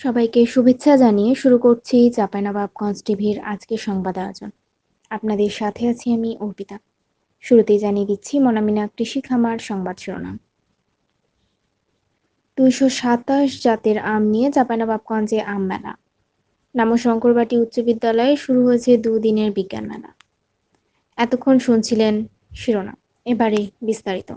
সবাইকে শুভেচ্ছা জানিয়ে শুরু করছি চাঁপাইনবাবগঞ্জ টিভির আজকের সংবাদ আয়োজন। আপনাদের সাথে আছি আমি অর্পিতা। শুরুতেই জানিয়ে দিচ্ছি মনামিনা কৃষি খামার সংবাদ শিরোনাম। দুইশো সাতাশ জাতের আম নিয়ে চাঁপাইনবাবগঞ্জে আম মেলা। নাম শঙ্করবাটি উচ্চ বিদ্যালয়ে শুরু হয়েছে দুদিনের বিজ্ঞান মেলা। এতক্ষণ শুনছিলেন শিরোনাম। এবারে বিস্তারিত।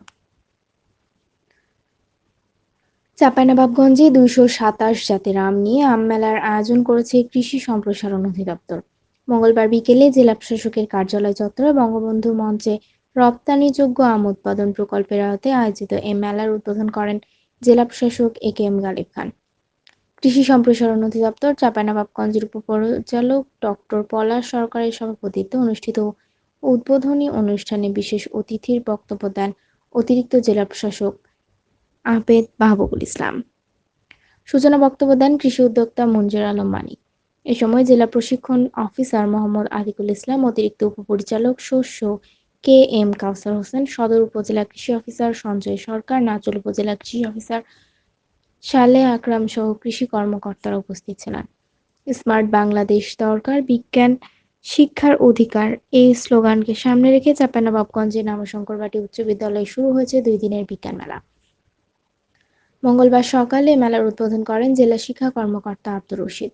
চাঁপাইনবাবগঞ্জে দুইশো সাতাশ জাতের আম নিয়ে আম মেলার আয়োজন করেছে কৃষি সম্প্রসারণ অধিদপ্তর। মঙ্গলবার বিকেলে জেলা প্রশাসকের কার্যালয় চত্বরে বঙ্গবন্ধু মঞ্চে রপ্তানিযোগ্য আম উৎপাদন প্রকল্পের আওতায় আয়োজিত এ মেলার উদ্বোধন করেন জেলা প্রশাসক এ কে এম গালিব খান। কৃষি সম্প্রসারণ অধিদপ্তর চাঁপাইনবাবগঞ্জের উপপরিচালক ডক্টর পলাশ সরকারের সভাপতিত্বে অনুষ্ঠিত উদ্বোধনী অনুষ্ঠানে বিশেষ অতিথির বক্তব্য দেন অতিরিক্ত জেলা প্রশাসক আবেদ মাহবুবুল ইসলাম। সূচনা বক্তব্য দেন কৃষি উদ্যোক্তা মঞ্জুর আলম মানিক এ সময় জেলা প্রশিক্ষণ অফিসার মোহাম্মদ আতিকুল ইসলাম, অতিরিক্ত উপপরিচালক শস্য কে এম কাউসার হোসেন, সদর উপজেলা কৃষি অফিসার সঞ্জয় সরকার, নাচল উপজেলা কৃষি অফিসার সালে আকরাম সহ কৃষি কর্মকর্তারা উপস্থিত ছিলেন। স্মার্ট বাংলাদেশ দরকার, বিজ্ঞান শিক্ষার অধিকার, এই স্লোগানকে সামনে রেখে চাঁপাইনবাবগঞ্জে নামশঙ্করবাটি উচ্চ বিদ্যালয়ে শুরু হয়েছে দুই দিনের বিজ্ঞান মেলা। মঙ্গলবার সকালে মেলার উদ্বোধন করেন জেলা শিক্ষা কর্মকর্তা আব্দুর রশিদ।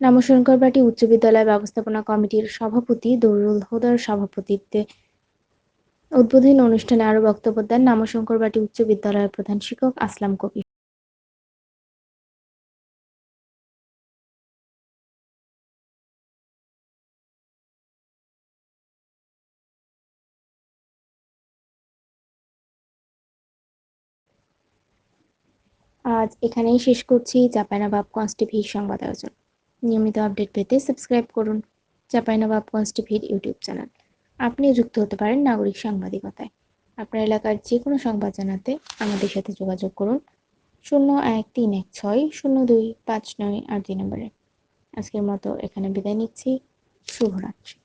নামশঙ্করবাটি উচ্চ বিদ্যালয় ব্যবস্থাপনা কমিটির সভাপতি দরুল হুদার সভাপতিত্বে উদ্বোধনী অনুষ্ঠানে আরও বক্তব্য দেন নামশঙ্করবাটি উচ্চ বিদ্যালয়ের প্রধান শিক্ষক আসলাম কবির আজ এখানেই শেষ করছি চাঁপাইনবাবগঞ্জ টিভির সংবাদ আয়োজন। নিয়মিত আপডেট পেতে সাবস্ক্রাইব করুন চাঁপাইনবাবগঞ্জ টিভির ইউটিউব চ্যানেল। আপনিও যুক্ত হতে পারেন নাগরিক সাংবাদিকতায়। আপনার এলাকার যে কোনো সংবাদ জানাতে আমাদের সাথে যোগাযোগ করুন শূন্য এক তিন এক ছয় শূন্য দুই পাঁচ নয় আট দুই নম্বরে। আজকের মতো এখানে বিদায় নিচ্ছি। শুভরাত্রি।